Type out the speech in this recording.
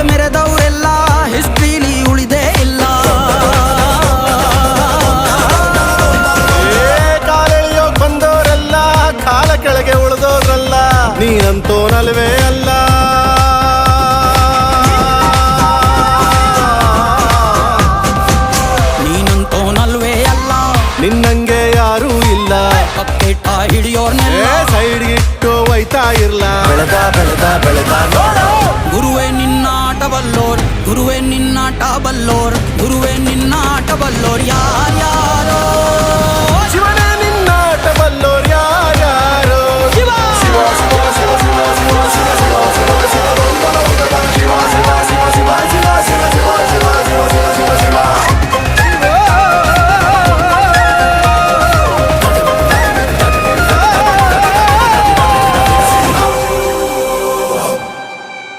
ಕಾಲು ಮೆರೆದವರೆಲ್ಲ ಹಿಸ್ಟ್ರಿಲಿ ಉಳಿದೇ ಇಲ್ಲ. ಬಂದವರೆಲ್ಲ ಕಾಲ ಕೆಳಗೆ ಉಳಿದೋದ್ರಲ್ಲ ನೀನಂತೋನಲ್ವೇ ಅಲ್ಲ. ನೀನಂತೋನಲ್ವೇ ಅಲ್ಲ. ನಿನ್ನಂಗೆ ಯಾರೂ ಇಲ್ಲ. ಹಿಡಿಯೋರ್ನೆಲ್ಲ. ಸೈಡ್ ಇಟ್ಟು ಒಯ್ತಾ ಇರ್ಲ. ಗುರುವೆ ನಿನ್ನ ಟಾಬಲ್ಲೋರ್ ಗುರುವೆ ನಿನ್ನ ಟಾಬಲ್ಲೋರ್ ಯಾ